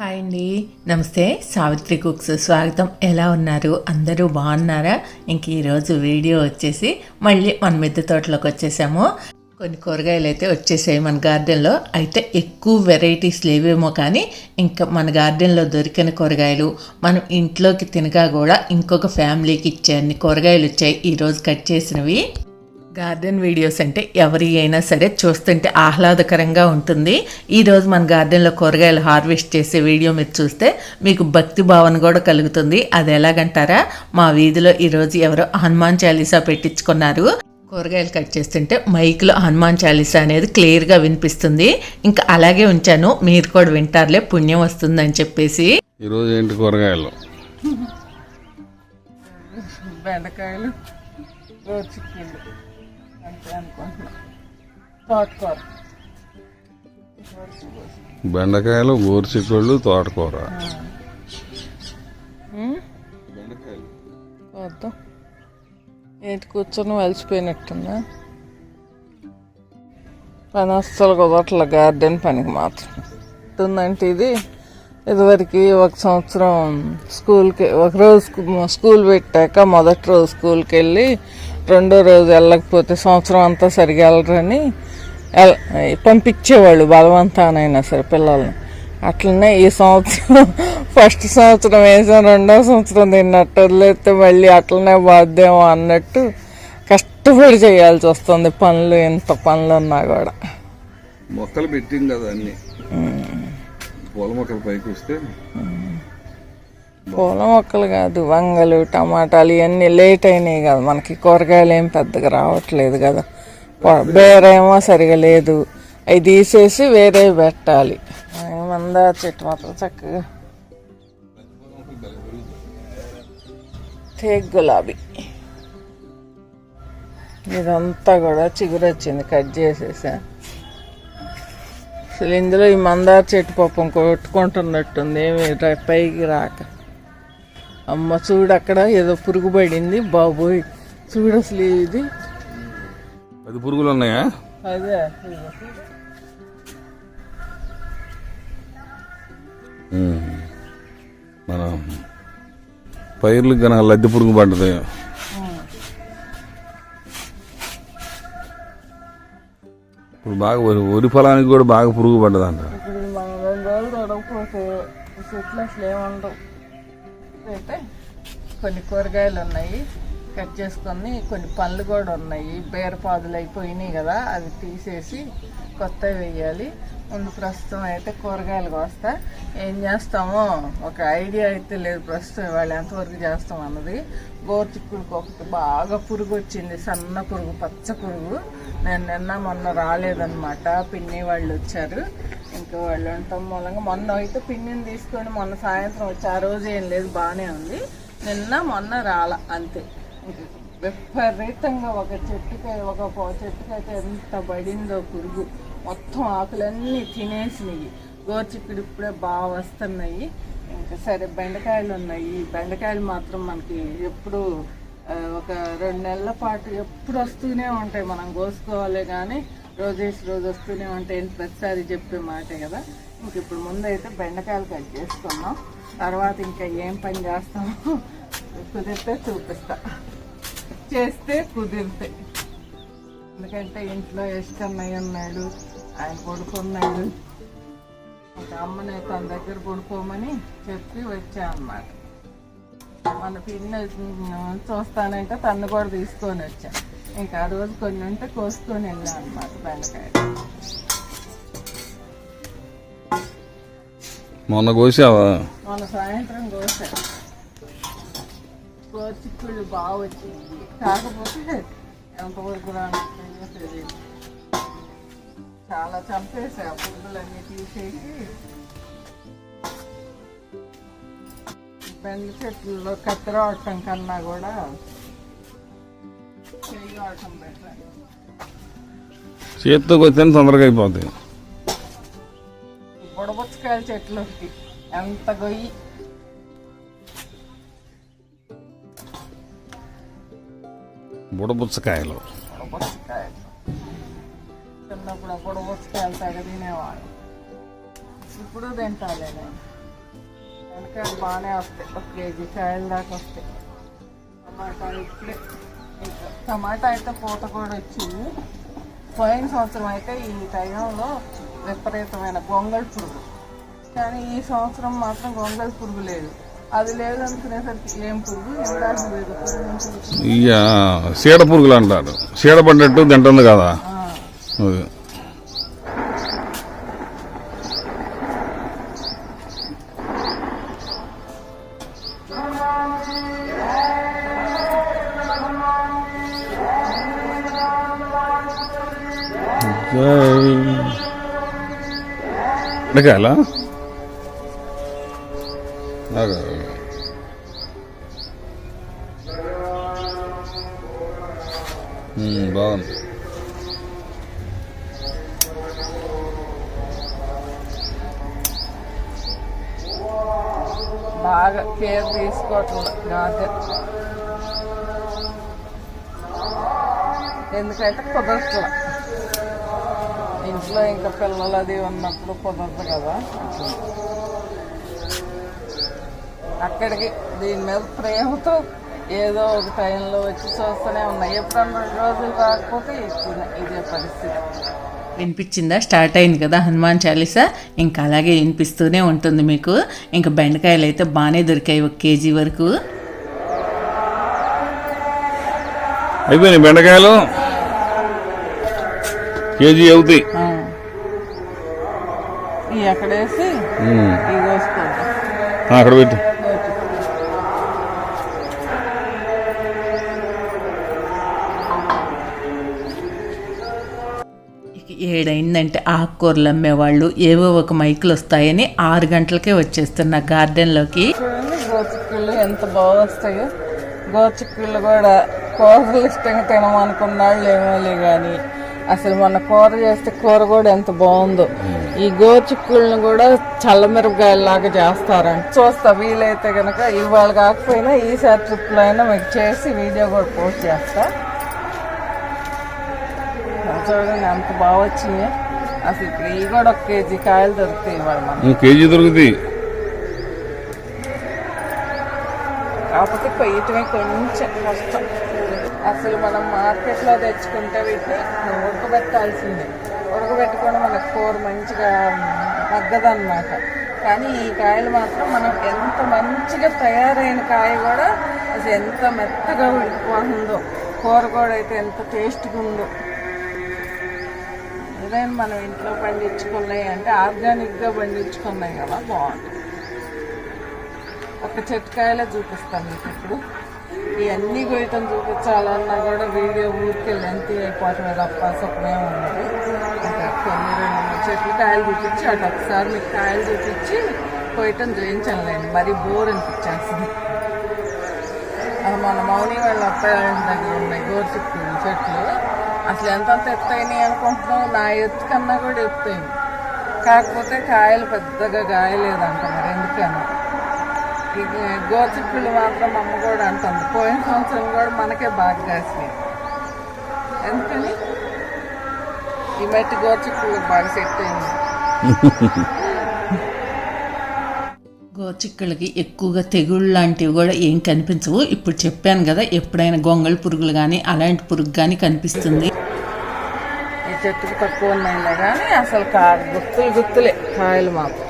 Hi అండి. నమస్తే Savitri cooks స్వాగతం. ఎలా ఉన్నారు? అందరూ బాగున్నారా? ఇంక ఈరోజు వీడియో వచ్చేసి మళ్ళీ మన మిద్దె తోటలోకి వచ్చేసాము. కొన్ని కూరగాయలు అయితే వచ్చేసాయి మన గార్డెన్లో. అయితే ఎక్కువ వెరైటీస్ లేవేమో కానీ ఇంకా మన గార్డెన్లో దొరికిన కూరగాయలు మనం ఇంట్లోకి తినగా కూడా ఇంకొక ఫ్యామిలీకి ఇచ్చే అన్ని కూరగాయలు వచ్చాయి. ఈరోజు కట్ చేసినవి. గార్డెన్ వీడియోస్ అంటే ఎవరి అయినా సరే చూస్తుంటే ఆహ్లాదకరంగా ఉంటుంది. ఈరోజు మన గార్డెన్లో కూరగాయలు హార్వెస్ట్ చేసే వీడియో మీరు చూస్తే మీకు భక్తి భావన కూడా కలుగుతుంది. అది ఎలాగంటారా? మా వీధిలో ఈరోజు ఎవరో హనుమాన్ చాలీసా పెట్టించుకున్నారు. కూరగాయలు కట్ చేస్తుంటే మైక్లో హనుమాన్ చాలీసా అనేది క్లియర్గా వినిపిస్తుంది. ఇంకా అలాగే ఉంచాను. మీరు కూడా వింటారులే పుణ్యం వస్తుందని చెప్పేసి. ఈరోజు ఏంటి కూరగాయలు? బెండకాయలు తోటకూర బెండకాయలు గోరుచిక్కుళ్ళు తోటకూర. వద్దాం. ఏంటి కూర్చొని వలసిపోయినట్టున్నా పని అస్సలు కుదరట్లే గార్డెన్ పనికి మాత్రం. ఉందంటే ఇది ఇదివరకు ఒక సంవత్సరం స్కూల్కి ఒక రోజు స్కూ- స్కూల్ పెట్టాక మొదటి రోజు స్కూల్కి వెళ్ళి రెండో రోజు వెళ్ళకపోతే సంవత్సరం అంతా సరిగా వెళ్ళరని పంపించేవాళ్ళు బలవంతానైనా సరే పిల్లల్ని. అట్లనే ఈ సంవత్సరం ఫస్ట్ సంవత్సరం వేసాం రెండో సంవత్సరం తిన్నట్టు వదిలేస్తే మళ్ళీ అట్లనే బాధ్యమో అన్నట్టు కష్టపడి చేయాల్సి వస్తుంది పనులు ఎంత పనులు ఉన్నా కూడా. మొక్కలు పెట్టింది కదా అన్ని. పూల మొక్కలు పైకి వస్తే పూల మొక్కలు కాదు వంగలు టమాటాలు ఇవన్నీ లేట్ అయినాయి కదా. మనకి కూరగాయలు ఏం పెద్దగా రావట్లేదు కదా. బేరేమో సరిగా లేదు. అవి తీసేసి వేరే పెట్టాలి. మందార చెట్టు మాత్రం చక్కగా. తేగ్ గులాబీ. ఇదంతా కూడా చిగురొచ్చింది కట్ చేసేసా. అసలు ఇందులో ఈ మందార చెట్టు పాపం కొట్టుకుంటున్నట్టుంది ఏమి పైకి రాక. అమ్మ చూడు అక్కడ ఏదో పురుగు పడింది బాబోయ్. చూడు అసలు ఇది. పది పురుగులు ఉన్నాయా? అదే. మన పైర్లకు కనుక లద్దె పురుగు పడ్డది. ఇప్పుడు బాగా వరి వరి పొలానికి కూడా బాగా పురుగు పడ్డదంట. ఇప్పుడు మనం రెండు రోజులు తొడగపోతే ఈ చెట్లు అసలు ఏముండవు అయితే కొన్ని కూరగాయలు ఉన్నాయి కట్ చేసుకొని కొన్ని పళ్ళు కూడా ఉన్నాయి. బీరపాదులు అయిపోయినాయి కదా అవి తీసేసి కొత్తవి వేయాలి. ముందు ప్రస్తుతం అయితే కూరగాయలు కోస్తా. ఏం చేస్తామో ఒక ఐడియా అయితే లేదు ప్రస్తుతం ఇవాళ ఎంతవరకు చేస్తాం అన్నది. గోరుచిక్కుడికి ఒకటి బాగా పురుగు వచ్చింది సన్న పురుగు పచ్చ పురుగు. నేను నిన్న మొన్న రాలేదన్నమాట పిన్ని వాళ్ళు వచ్చారు. ఇంకా వాళ్ళు ఉండటం మూలంగా. మొన్న అయితే పిన్నిని తీసుకొని మొన్న సాయంత్రం వచ్చి ఆ రోజు ఏం లేదు బాగానే ఉంది. నిన్న మొన్న రాల అంతే. విపరీతంగా ఒక చెట్టుకి ఒక పో- చెట్టుకైతే ఎంత పడిందో పురుగు. మొత్తం ఆకులన్నీ తినేసినాయి. గోరుచిక్కుడు ఇప్పుడే బాగా వస్తున్నాయి. ఇంకా సరే బెండకాయలు ఉన్నాయి. బెండకాయలు మాత్రం మనకి ఎప్పుడు ఒక రెండు నెలల పాటు ఎప్పుడు వస్తూనే ఉంటాయి. మనం కోసుకోవాలి కానీ రోజేసి రోజు వస్తూనే ఉంటాయి ప్రతిసారి చెప్పే మాటే కదా. ఇంక ఇప్పుడు ముందైతే బెండకాయలు కట్ చేసుకున్నాం. తర్వాత ఇంకా ఏం పని చేస్తామో కుదిరితే చూపిస్తా. చేస్తే కుదిరితే. ఎందుకంటే ఇంట్లో ఎస్కన్నయ్య ఉన్నాడు ఆయన పడుకున్నాడు. ఒక అమ్మని తన దగ్గర పడుకోమని చెప్పి వచ్చా అన్నమాట. మన పిన్ని చూస్తానంటే తను కూడా తీసుకొని వచ్చాను ఇంకా ఆ రోజు కొన్ని ఉంటే కోసుకొని వెళ్ళా అనమాట బెండకాయ మొన్న కోసావా? మన సాయంత్రం కోసా. కోచిక్కుళ్ళు బాగా వచ్చింది. కాకపోతే ఎంతవరకు రానిస్తాయో తెలియదు చాలా చంపేసా పురుగులన్నీ తీసేసి. బెండ చెట్లలో కత్తెర ఆడటం కన్నా కూడా చేతితో కొడితేనే తొందరగా అయిపోతాయి బుడబుచ్చకాయల చెట్లు ఒకటి ఎంత గొయ్యి? బుడబుచ్చకాయలు. బుడబుచ్చకాయలు. చిన్నప్పుడు బుడబుచ్చకాయలు తెగ తినేవాడు ఇప్పుడు తింటాలే నేను. వెనకాల బాగానే వస్తాయి. ఒక కేజీ కాయల దాకా వస్తాయి. టమాటా ఇప్పుడే. ఇంకా టమాటా అయితే పూత కూడా వచ్చింది. పోయిన సంవత్సరం అయితే ఈ టైంలో విపరీతమైన గొంగళి పురుగు. కానీ ఈ సంవత్సరం మాత్రం గొంగళి పురుగు లేదు. అది లేదు అనుకునేసరికి ఏం పురుగు? ఇక చీడ పురుగులు అంటారు. చీడ పడ్డట్టు తింటుంది కదా. ఉమ్, బాగుంది. బాగా కేర్ తీసుకోవట్లేదు గార్డెన్ ఎందుకంటే కుదరట్ల. ఇంట్లో ఇంకా పిల్లలు అది ఉన్నప్పుడు కుదరదు కదా. అక్కడికి దీని మీద ప్రేమతో ఏదో ఒక టైంలో వచ్చి చూస్తూనే ఉన్నాయి ఎప్పుడన్నా రెండు రోజులు రాకపోతే ఇప్పుడు ఇదే పరిస్థితి. వినిపించిందా? స్టార్ట్ అయింది కదా హనుమాన్ చాలీసా? ఇంకా అలాగే వినిపిస్తూనే ఉంటుంది మీకు. ఇంకా బెండకాయలు అయితే బాగానే దొరికాయి ఒక కేజీ వరకు. అయిపోయినాయి బెండకాయలు? కేజీ అవుతాయి. అక్కడ పెట్టు. ఏడైందంటే ఆకుకూరలు అమ్మేవాళ్ళు ఏవో ఒక మైకులు వస్తాయని ఆరు గంటలకే వచ్చేస్తున్న గార్డెన్లోకి. గోచిక్కుళ్ళు ఎంత బాగా వస్తాయో. గోచిక్కుళ్ళు కూడా కూరలు ఇష్టంగా తినమనుకున్న వాళ్ళు ఏమోలే కానీ అసలు మన కూర చేస్తే కూర కూడా ఎంత బాగుందో. ఈ గోచిక్కుళ్ళని కూడా చల్లమిరపకాయలాగా చేస్తారంట. చూస్తా వీలైతే కనుక ఇవాళ కాకపోయినా ఈసారి ట్రిప్లో అయినా మీకు చేసి వీడియో కూడా పోస్ట్ చేస్తా. చూడండి ఎంత బాగా వచ్చింది అసలు ఇవి కూడా ఒక కేజీ కాయలు దొరుకుతాయి ఇవాళ ఉమ్, కేజీ దొరుకుతాయి. కాకపోతే కొయ్యటమే కొంచెం కష్టం. అసలు మనం మార్కెట్లో తెచ్చుకుంటే వీటిని ఉడకబెట్టాల్సిందే. ఉడకబెట్టుకొని మనకు కూర మంచిగా తగ్గదన్నమాట కానీ ఈ కాయలు మాత్రం మనం ఎంత మంచిగా తయారైన కాయ కూడా అసలు ఎంత మెత్తగా ఉడికిపోతుందో కూర కూడా అయితే ఎంత టేస్ట్గా ఉందో. ఏదైనా మనం ఇంట్లో పండించుకున్నాయి అంటే ఆర్గానిక్గా పండించుకున్నాయి కదా బాగుంటుంది. ఒక చెట్టుకాయలే చూపిస్తాను మీకు ఇప్పుడు. ఇవన్నీ కొయ్యటం చూపించాలన్నా కూడా వీడియో ఊరికి లెంత్ అయిపోతుంది తప్ప సుఖమే ఉన్నది కొన్ని రెండు మూడు చెట్లు కాయలు చూపించి అటు ఒకసారి మీకు కాయలు చూపించి కొయ్యటం చూపించాలండి మరి బోర్ అనిపించేస్తుంది. అది మన మౌని వాళ్ళ అబ్బాయి దగ్గర ఉన్నాయి గోరుచిక్కుడు చెట్లు. అసలు ఎంత ఎత్తైనాయి అనుకుంటున్నావు? నా ఎత్తు కన్నా కూడా ఎత్తైంది కాకపోతే కాయలు పెద్దగా కాయలేదంట మరి ఎందుకన్నా ఈ గోచిక్కులు మాత్రం అమ్మ కూడా అంటుంది. పోయిన సంవత్సరం కూడా మనకే బాగా కాసినాయి ఎందుకని? ఈ మట్టి గోచిక్కులకు బాగా సెట్ అయింది. గోచిక్కలకి ఎక్కువగా తెగుళ్ళు లాంటివి కూడా ఏం కనిపించవు. ఇప్పుడు చెప్పాను కదా ఎప్పుడైనా గొంగళి పురుగులు కానీ అలాంటి పురుగు కానీ కనిపిస్తుంది. ఈ చెట్టుకు తక్కువ ఉన్నాయిలే కానీ అసలు కా గుత్తులు గుత్తులే కాయలు మాకు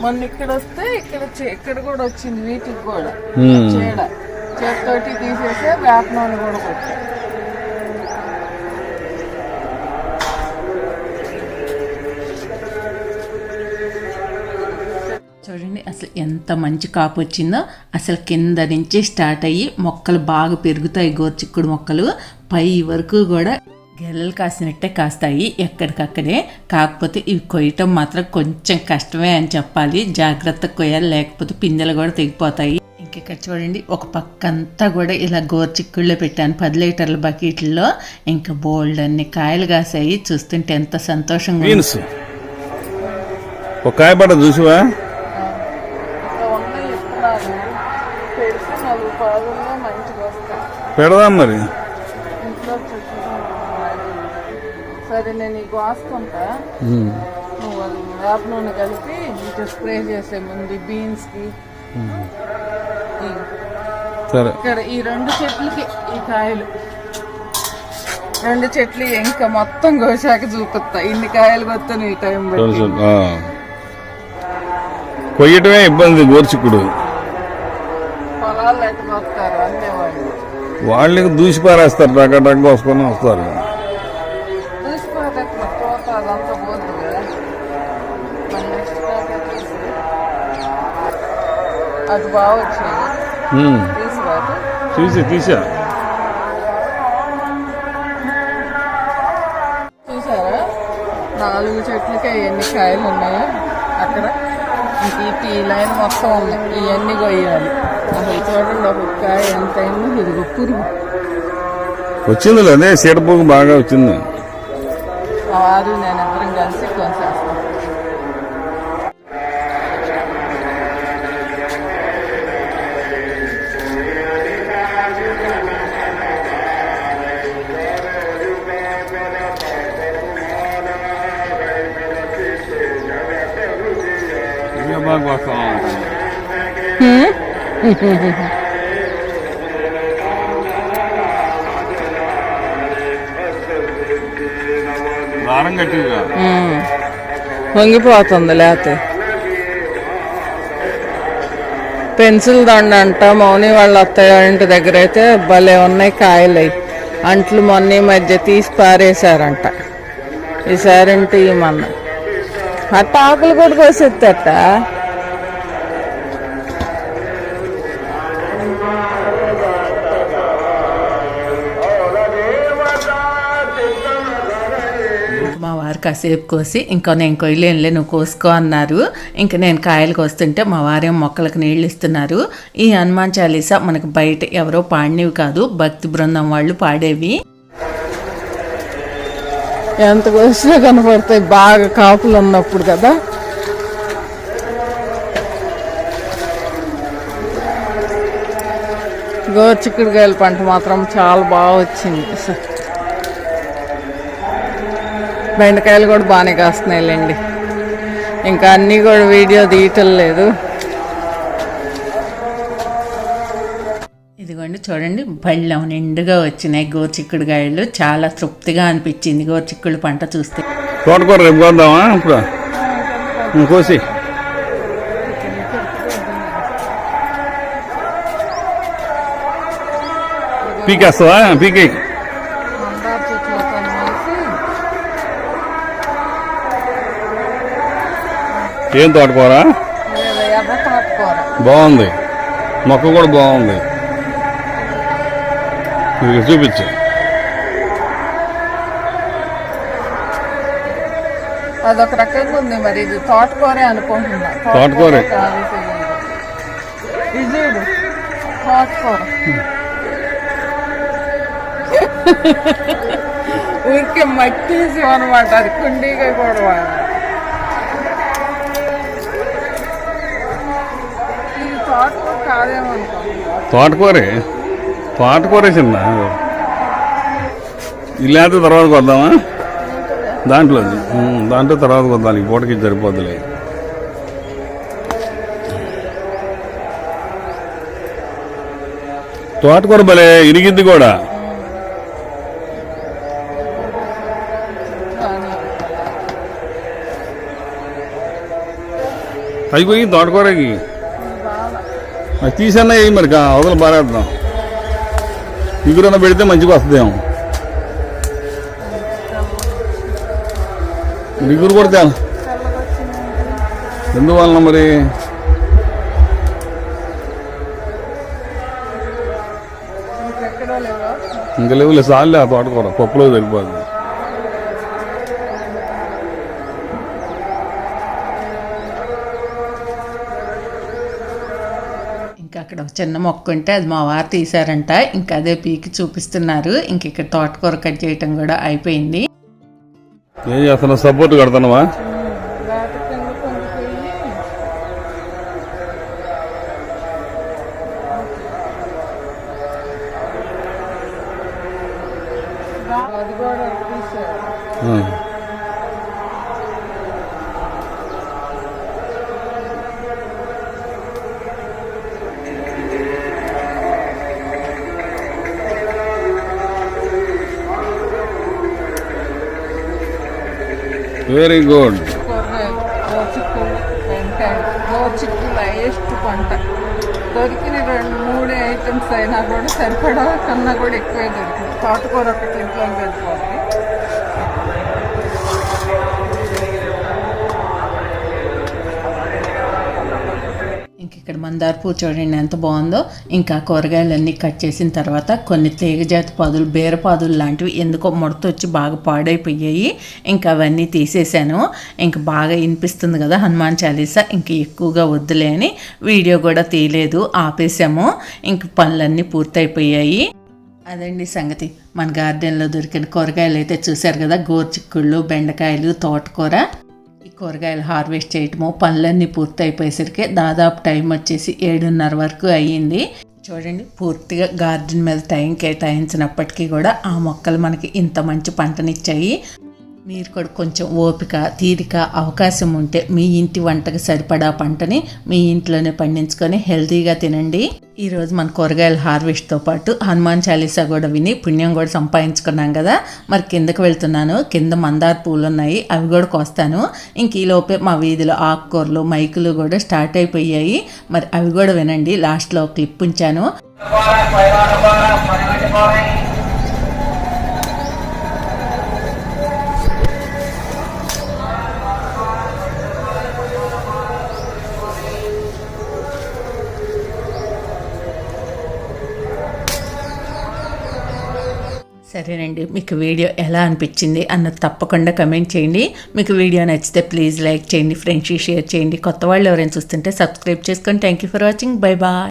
మొన్న ఇక్కడ వస్తే ఇక్కడ చే- ఇక్కడ కూడా వచ్చింది వీటికి కూడా. చీడ. చేతితోటి తీసేసే వేప నూనె కూడా కొట్టా. చూడండి అసలు ఎంత మంచి కాపు వచ్చిందో. అసలు కింద నుంచి స్టార్ట్ అయ్యి మొక్కలు బాగా పెరుగుతాయి గోర్చిక్కుడు మొక్కలు. పై వరకు కూడా గెలలు కాసినట్టే కాస్తాయి ఎక్కడికక్కడే. కాకపోతే ఇవి కొయ్యటం మాత్రం కొంచెం కష్టమే అని చెప్పాలి. జాగ్రత్త కొయ్యాలి లేకపోతే పిందెలు కూడా తెగిపోతాయి. ఇంకెక్కడ చూడండి ఒక పక్క అంతా కూడా ఇలా గోర్చిక్కుళ్ళే పెట్టాను. పది లీటర్ల బకెట్లో ఇంకా బోల్డ్ అన్ని కాయలు కాసాయి. చూస్తుంటే ఎంత సంతోషంగా ఒక చూసివా? ఇక్కడ ఉన్నాయి సరే నేను ఈ కోసుకుంటా ఉమ్. నువ్వు అది నూనె కలిపి ఇటు స్ప్రే చేసే ముందు బీన్స్కి. సరే. ఇక్కడ ఈ రెండు చెట్లకి ఈ కాయలు. రెండు చెట్లు ఇంకా మొత్తం కోసాక చూపిస్తా. ఇన్ని కాయలు కొత్తాను ఈ టైం. కొయ్యటమే ఇబ్బంది వాళ్ళు. వాళ్ళకి దూసి పారేస్తారు రక రక కోసుకొని వస్తారు. అది బాగా వచ్చేది. తీసుకురాదు తీసి చూసారా? నాలుగు చెట్లకే ఎన్ని కాయలు ఉన్నాయో అక్కడ. ఇంక ఈ లైన్ మొత్తం ఉంది. ఇవన్నీ కొయ్యాలి. అసలు చూడండి ఒక కాయ ఎంత అయిందో ఇదిగో పురుగు. వచ్చింది అదే సీటపోగు బాగా వచ్చింది. వారు నేను ఇద్దరం కలిసి కొనిసేస్తాం వంగిపోతుంది లేకపోతే పెన్సిల్ దండ అంట మౌని వాళ్ళ అత్తయ్య ఇంటి దగ్గర అయితే భలే ఉన్నాయి కాయలు. అంట్లు మొన్న ఈ మధ్య తీసి పారేశారంట. ఈసారి ఇంటి మొన్న. అట్ట ఆకులు కూడా కోసెత్తట? వారు కాసేపు కోసి ఇంకా నేను కొయ్యలేనులే నువ్వు కోసుకో అన్నారు. ఇంకా నేను కాయలు కోస్తుంటే మా వారేం మొక్కలకు నీళ్ళు ఇస్తున్నారు. ఈ హనుమాన్ చాలీసా మనకు బయట ఎవరో పాడినవి కాదు భక్తి బృందం వాళ్ళు పాడేవి. ఎంత కోసినా కనపడతాయి బాగా కాపులు ఉన్నప్పుడు కదా. గోచిక్కుడుకాయల పంట మాత్రం చాలా బాగా వచ్చింది. బెండకాయలు కూడా బాగానే కాస్తున్నాయిలేండి. ఇంకా అన్నీ కూడా వీడియో తీయటం లేదు. ఇదిగోండి చూడండి బళ్ళం నిండుగా వచ్చినాయి గోచిక్కుడుకాయలు చాలా తృప్తిగా అనిపించింది గోచిక్కుడు పంట చూస్తే. తోటకూర రేపు కోద్దామా ఇప్పుడు? కోసి. పీకేస్తావా? పీకే మందార చెట్లు వేసి ఏం తోటకూర? బాగుంది. మొక్క కూడా బాగుంది. చూపించు. అదొక రకంగా ఉంది మరి. ఇది తోటకూరే అనుకుంటున్నా. తోటకూరే. ఇది తోటకూర. ఊరికే మట్టి అనమాట అది కుండీగా కూడా తోటకూరే? తోటకూరే చిన్న. ఇల్లేత తర్వాత కొద్దామా? దాంట్లో దాంట్లో తర్వాత కొద్దాం. ఈ పూటకి సరిపోద్దులే. తోటకూర భలే ఇరిగింది కూడా. కానీ అయిపోయి తోటకూరకి. తీసన్నా వేయి మరి కా- అవతల పారేద్దాం ఇగురన్నా పెడితే మంచిగా వస్తుందేమో ఇగురు కూడా తేల తెల్లగా వచ్చింది ఎందువలన మరి ఇంకెక్కడో లేవా ఇంకా లేవులే సార్లే ఆ తోటకూర పప్పులో సరిపోద్ది చిన్న మొక్క ఉంటే అది మా వారు తీశారంట. ఇంకా అదే పీకి చూపిస్తున్నారు. ఇంక ఇక్కడ తోటకూర కట్ చేయటం కూడా అయిపోయింది. ఏం చేస్తున్నావు? సపోర్ట్ కొండిపోయి అది కూడా వెరీ గుడ్ కూరగాయలు గోచిక్కులు వెంకాయలు హైయెస్ట్ పంట. దొరికిన రెండు మూడే ఐటమ్స్ అయినా కూడా సరిపడా కన్నా కూడా ఎక్కువే దొరికింది తోటకూర ఒకటి ఇంట్లో సరిపోద్ది ఇంక ఇక్కడ మందార పువ్వు చూడండి ఎంత బాగుందో. ఇంకా కూరగాయలన్నీ కట్ చేసిన తర్వాత కొన్ని తీగజాతి పాదులు బీరపాదులు లాంటివి ఎందుకో ముడతొచ్చి బాగా పాడైపోయాయి. ఇంకా అవన్నీ తీసేసాను. ఇంకా బాగా వినిపిస్తుంది కదా హనుమాన్ చాలీసా? ఇంక ఎక్కువగా వద్దులే అని వీడియో కూడా తీయలేదు ఆపేసాము. ఇంక పనులన్నీ పూర్తయిపోయాయి. అదండి సంగతి. మన గార్డెన్లో దొరికిన కూరగాయలు అయితే చూశారు కదా? గోర్చిక్కుళ్ళు బెండకాయలు తోటకూర. కూరగాయలు హార్వెస్ట్ చేయటము పనులన్నీ పూర్తి అయిపోయేసరికి దాదాపు టైం వచ్చేసి ఏడున్నర వరకు అయ్యింది. చూడండి పూర్తిగా గార్డెన్ మీద టైం కేటాయించినప్పటికీ కూడా ఆ మొక్కలు మనకి ఇంత మంచి పంటనిచ్చాయి. మీరు కూడా కొంచెం ఓపిక తీరిక అవకాశం ఉంటే మీ ఇంటి వంటకి సరిపడా పంటని మీ ఇంట్లోనే పండించుకొని హెల్తీగా తినండి. ఈరోజు మన కూరగాయల హార్వెస్ట్తో పాటు హనుమాన్ చాలీసా కూడా విని పుణ్యం కూడా సంపాదించుకున్నాం కదా. మరి కిందకి వెళ్తున్నాను. కింద మందార పూలు ఉన్నాయి. అవి కూడా కోస్తాను. ఇంక ఈ లోపే మా వీధిలో ఆకుకూరలు మైకులు కూడా స్టార్ట్ అయిపోయాయి. మరి అవి కూడా వినండి. లాస్ట్లో క్లిప్ ఉంచాను. సరేనండి. మీకు వీడియో ఎలా అనిపించింది అన్నది తప్పకుండా కమెంట్ చేయండి. మీకు వీడియో నచ్చితే ప్లీజ్ లైక్ చేయండి ఫ్రెండ్స్కి షేర్ చేయండి. కొత్త వాళ్ళు ఎవరైనా చూస్తుంటే సబ్స్క్రైబ్ చేసుకోండి thank you for watching. Bye bye.